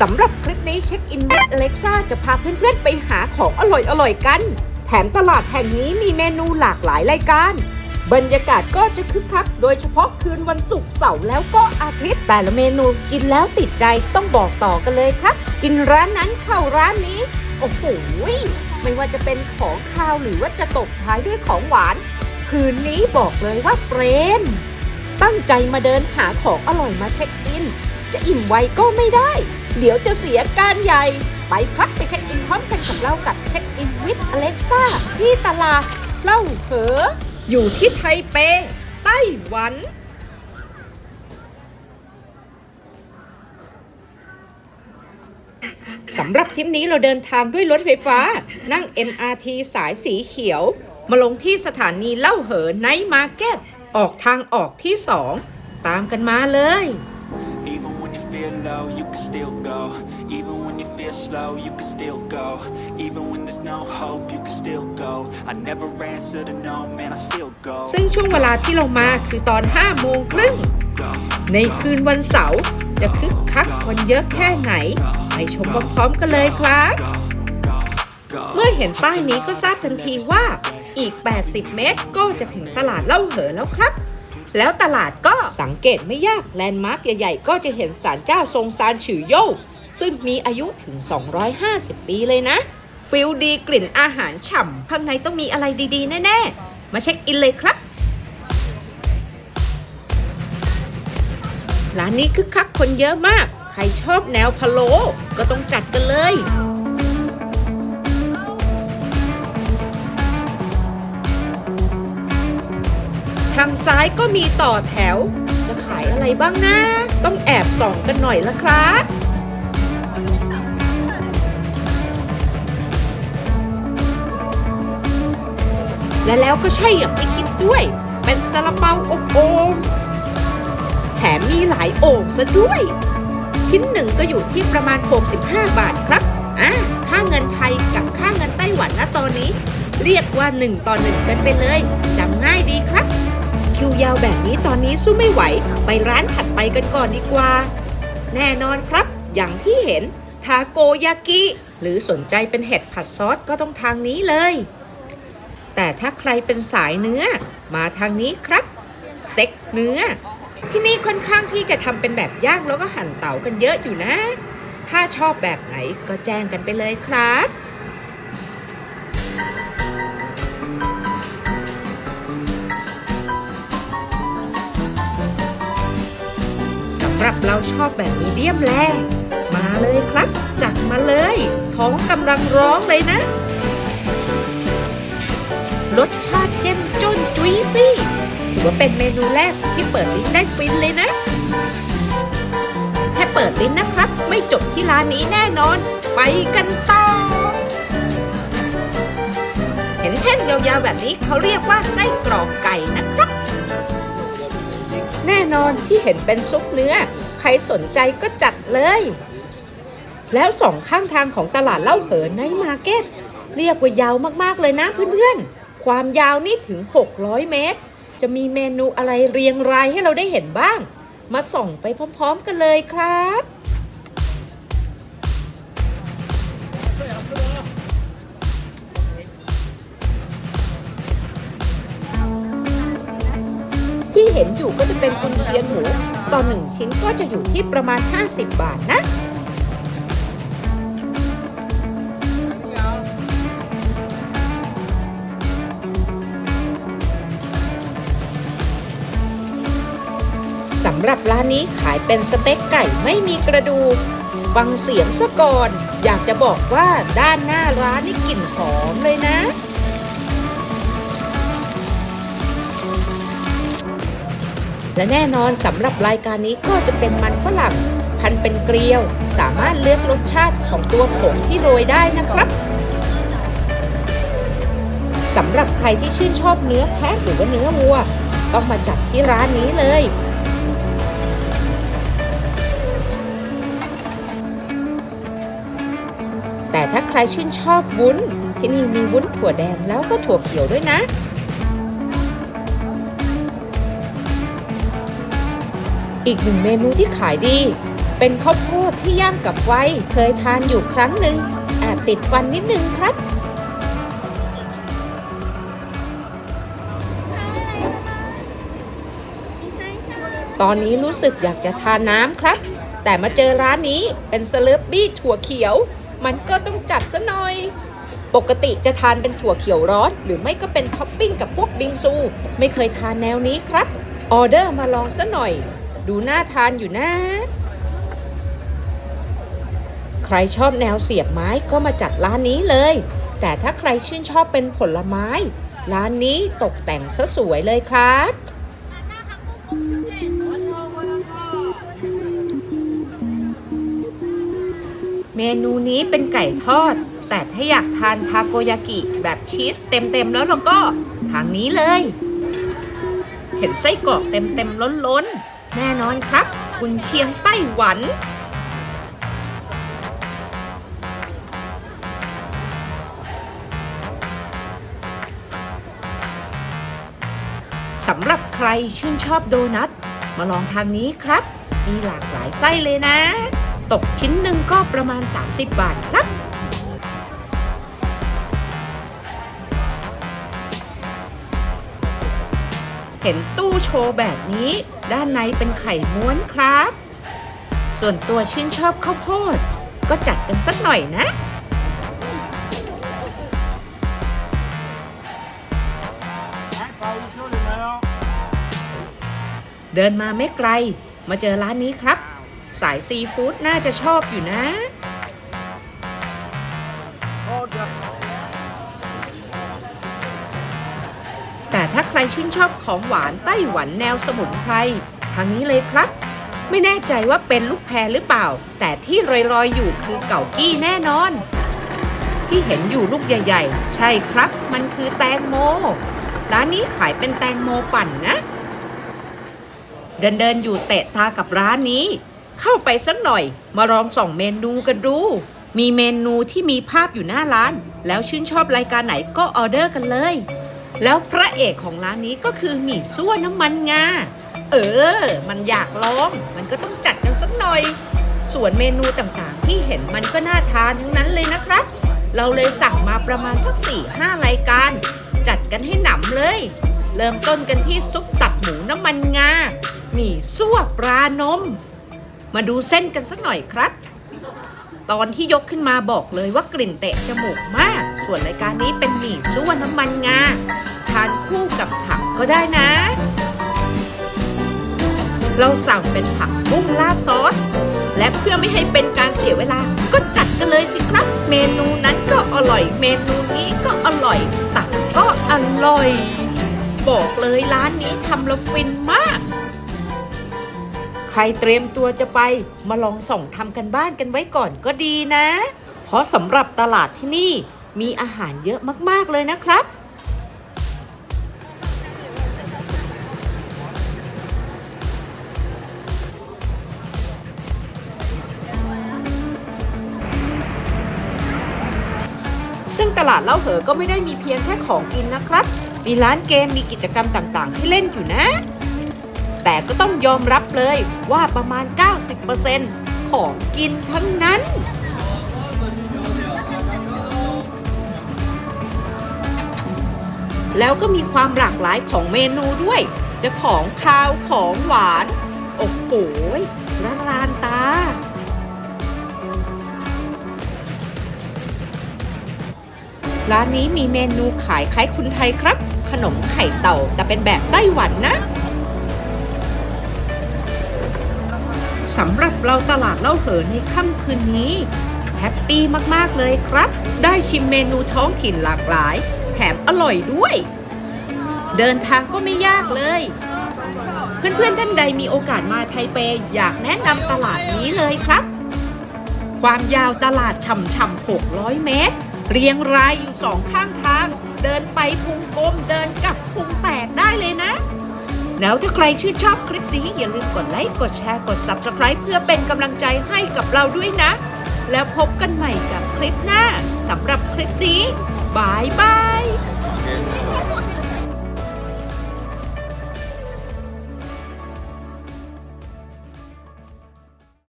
สำหรับคลิปนี้เช็คอินวิดอเล็กซ่าจะพาเพื่อนๆไปหาของอร่อยๆกัน แถมตลาดแห่งนี้มีเมนูหลากหลายรายการ บรรยากาศก็จะคึกคัก โดยเฉพาะคืนวันศุกร์เสาร์แล้วก็อาทิตย์ แต่ละเมนูกินแล้วติดใจต้องบอกต่อกันเลยครับ กินร้านนั้นเข้าร้านนี้ โอ้โหไม่ว่าจะเป็นของคาวหรือว่าจะตบท้ายด้วยของหวาน คืนนี้บอกเลยว่าเปรมตั้งใจมาเดินหาของอร่อยมาเช็คอิน จะอิ่มไวก็ไม่ได้ เดี๋ยวจะเสียการใหญ่ ไปครับไปเช็คอินพร้อมกันกับเรากับเช็คอินวิดอเล็กซ่าที่ตลาดเล่าเหอ อยู่ที่ไทเป ไต้หวันสำหรับทริปนี้เราเดินทางด้วยรถไฟฟ้า นั่ง MRT สายสีเขียว มาลงที่สถานีเล่าเหอไนท์มาร์เก็ต ออกทางออกที่2ตามกันมาเลย Even when you feel low, you can still go. Even when you feel slow, you can still go. Even when there's no hope, you can still go. I never answer to no, man, I still go. ซึ่งช่วงเวลาที่เรามาคือตอน 5 โมงครึ่ง Go, ในคืนวันเสาร์จะคึกคักคนเยอะแค่ไหน ไปชมพร้อมๆกันเลยครับ go. เมื่อเห็นป้ายนี้ก็ทราบทันทีว่าอีก 80 เมตรก็จะถึงตลาดเล่าเหอแล้วครับ แล้วตลาดก็สังเกตไม่ยากแลนด์มาร์กใหญ่ๆ ก็จะเห็นศาลเจ้าทรงซานฉือโย่ซึ่งมีอายุถึง 250 ปีเลยนะ ฟิลดีกลิ่นอาหารฉ่ำข้างในต้องมีอะไรดีๆ แน่ ๆ มาเช็คอินเลยครับ ร้านนี้คึกคักคนเยอะมาก ใครชอบแนวพะโล้ก็ต้องจัดกันเลยางซ้ายก็มีต่อแถว จะขายอะไรบ้างนะ ต้องแอบส่องกันหน่อยละครับและแล้วก็ใช่อย่างที่คิดด้วย เป็นซาลาเปาอบโอ่งแถมมีหลายโอ่งซะด้วย ชิ้นหนึ่งก็อยู่ที่ประมาณ 65 บาทครับอะค่าเงินไทยกับค่าเงินไต้หวันนะตอนนี้ เรียกว่า 1 ต่อ 1 กันไปเลยจำง่ายดีครับ คิวยาวแบบนี้ตอนนี้สู้ไม่ไหว ไปร้านถัดไปกันก่อนดีกว่า แน่นอนครับ อย่างที่เห็น ทาโกยากิ หรือสนใจเป็นเห็ดผัดซอสก็ต้องทางนี้เลย แต่ถ้าใครเป็นสายเนื้อ มาทางนี้ครับเต็กเนื้อ ที่นี่ค่อนข้างที่จะทำเป็นแบบย่างแล้วก็หั่นเต๋ากันเยอะอยู่นะ ถ้าชอบแบบไหนก็แจ้งกันไปเลยครับ รับเราชอบแบบมีเดียมแลมาเลยครับ จัดมาเลย ท้องกำลังร้องเลยนะ รสชาติเจ้มจนจุยซี่ถือว่าเป็นเมนูแรกที่เปิดลิ้นได้ฟินเลยนะ แค่เปิดลิ้นนะครับ ไม่จบที่ร้านนี้แน่นอน ไปกันต่อเห็นแท่นยาวๆแบบนี้เขาเรียกว่าไส้กรอกไก่นะ นอนที่เห็นเป็นซุปเนื้อ ใครสนใจก็จัดเลย แล้วสองข้างทางของตลาดเล่าเหินในมาร์เก็ต เรียกว่ายาวมากๆเลยนะเพื่อนๆ ความยาวนี่ถึง 600 เมตร จะมีเมนูอะไรเรียงรายให้เราได้เห็นบ้าง มาส่องไปพร้อมๆกันเลยครับ เห็นอยู่ก็จะเป็นกุนเชียงหมูต่อหนึ่งชิ้นก็จะอยู่ที่ประมาณ 50 บาทนะสำหรับร้านนี้ขายเป็นสเต็กไก่ไม่มีกระดูกฟังเสียงซะก่อน อยากจะบอกว่าด้านหน้าร้านนี่กลิ่นหอมเลยนะ และแน่นอนสำหรับรายการนี้ก็จะเป็นมันฝรั่ง พันเป็นเกลียว สามารถเลือกรสชาติของตัวผงที่โรยได้นะครับสำหรับใครที่ชื่นชอบเนื้อแพะหรือว่าเนื้อวัว ต้องมาจัดที่ร้านนี้เลย แต่ถ้าใครชื่นชอบวุ้น ที่นี่มีวุ้นถั่วแดงแล้วก็ถั่วเขียวด้วยนะ อีกหนึ่งเมนูที่ขายดี เป็นข้าวโพดที่ย่างกับไฟ เคยทานอยู่ครั้งหนึ่งแอบติดฟันนิดนึงครับตอนนี้รู้สึกอยากจะทานน้ำครับ แต่มาเจอร้านนี้เป็นสลับบี้ถั่วเขียว มันก็ต้องจัดซะหน่อย ปกติจะทานเป็นถั่วเขียวร้อน หรือไม่ก็เป็นท็อปปิ้งกับพวกบิงซู ไม่เคยทานแนวนี้ครับ ออเดอร์มาลองซะหน่อย ดูน่าทานอยู่นะ ใครชอบแนวเสียบไม้ก็มาจัดร้านนี้เลย แต่ถ้าใครชื่นชอบเป็นผลไม้ ร้านนี้ตกแต่งซะสวยเลยครับเมนูนี้เป็นไก่ทอด แต่ถ้าอยากทานทาโกยากิแบบชีสเต็มๆแล้วเราก็ทางนี้เลย เห็นไส้กรอกเต็มๆล้นๆ แน่นอนครับ กุนเชียงไต้หวัน สำหรับใครชื่นชอบโดนัท มาลองทางนี้ครับ มีหลากหลายไส้เลยนะ ตกชิ้นหนึ่งก็ประมาณ 30 บาทครับเห็นตู้โชว์แบบนี้ ด้านในเป็นไข่ม้วนครับ ส่วนตัวชื่นชอบข้าวโพด ก็จัดกันสักหน่อยนะเดินมาไม่ไกล มาเจอร้านนี้ครับ สายซีฟู้ดน่าจะชอบอยู่นะ ถ้าใครชื่นชอบของหวานไต้หวันแนวสมุนไพรทางนี้เลยครับ ไม่แน่ใจว่าเป็นลูกแพรหรือเปล่า แต่ที่ลอยๆอยู่คือเก่ากี้แน่นอน ที่เห็นอยู่ลูกใหญ่ ๆ ใช่ครับ มันคือแตงโมร้านนี้ขายเป็นแตงโมปั่นนะ เดินเดินๆอยู่เตะตากับร้านนี้ เข้าไปสักหน่อย มาลองส่องเมนูกันดู มีเมนูที่มีภาพอยู่หน้าร้าน แล้วชื่นชอบรายการไหนก็ออเดอร์กันเลย แล้วพระเอกของร้านนี้ก็คือหมี่ซั่วน้ำมันงา เออ มันอยากลอง มันก็ต้องจัดกันสักหน่อย ส่วนเมนูต่างๆ ที่เห็นมันก็น่าทานทั้งนั้นเลยนะครับ เราเลยสั่งมาประมาณสัก 4-5 รายการ จัดกันให้หนำเลย เริ่มต้นกันที่ซุปตับหมูน้ำมันงาหมี่ซั่วปลานม มาดูเส้นกันสักหน่อยครับ ตอนที่ยกขึ้นมาบอกเลยว่ากลิ่นเตะจมูกมาก ส่วนรายการนี้เป็นหมี่ซั่วน้ำมันงา ทานคู่กับผักก็ได้นะ เราสั่งเป็นผักบุ้งราดซอส และเพื่อไม่ให้เป็นการเสียเวลา ก็จัดกันเลยสิครับ เมนูนั้นก็อร่อย เมนูนี้ก็อร่อย ตักก็อร่อย บอกเลยร้านนี้ทำล้วฟินมาก ใครเตรียมตัวจะไปมาลองส่องทำกันบ้านกันไว้ก่อนก็ดีนะ เพราะสำหรับตลาดที่นี่มีอาหารเยอะมากๆเลยนะครับ ซึ่งตลาดเล่าเหอก็ไม่ได้มีเพียงแค่ของกินนะครับ มีร้านเกมมีกิจกรรมต่างๆให้เล่นอยู่นะ แต่ก็ต้องยอมรับเลยว่าประมาณ 90%ของกินทั้งนั้น แล้วก็มีความหลากหลายของเมนูด้วย จะของคาวของหวาน โอ้โหละลานตา ร้านนี้มีเมนูขายคล้ายคุณไทยครับ ขนมไข่เต่าแต่เป็นแบบไต้หวันนะ สำหรับเราตลาดเล่าเหอในค่ำคืนนี้แฮปปี้มากๆเลยครับ ได้ชิมเมนูท้องถิ่นหลากหลาย แถมอร่อยด้วย เดินทางก็ไม่ยากเลย เพื่อนๆท่านใดมีโอกาสมาไทเปอยากแนะนำตลาดนี้เลยครับ ความยาวตลาดช่ำๆ600 เมตร เรียงรายอยู่สองข้างทาง เดินไปพุงกลมเดินกลับพุงแตกได้เลยนะ แล้วถ้าใครชื่นชอบคลิปนี้อย่าลืมกดไลค์ กดแชร์ กด Subscribe เพื่อเป็นกำลังใจให้กับเราด้วยนะ แล้วพบกันใหม่กับคลิปหน้าสำหรับคลิปนี้บายบาย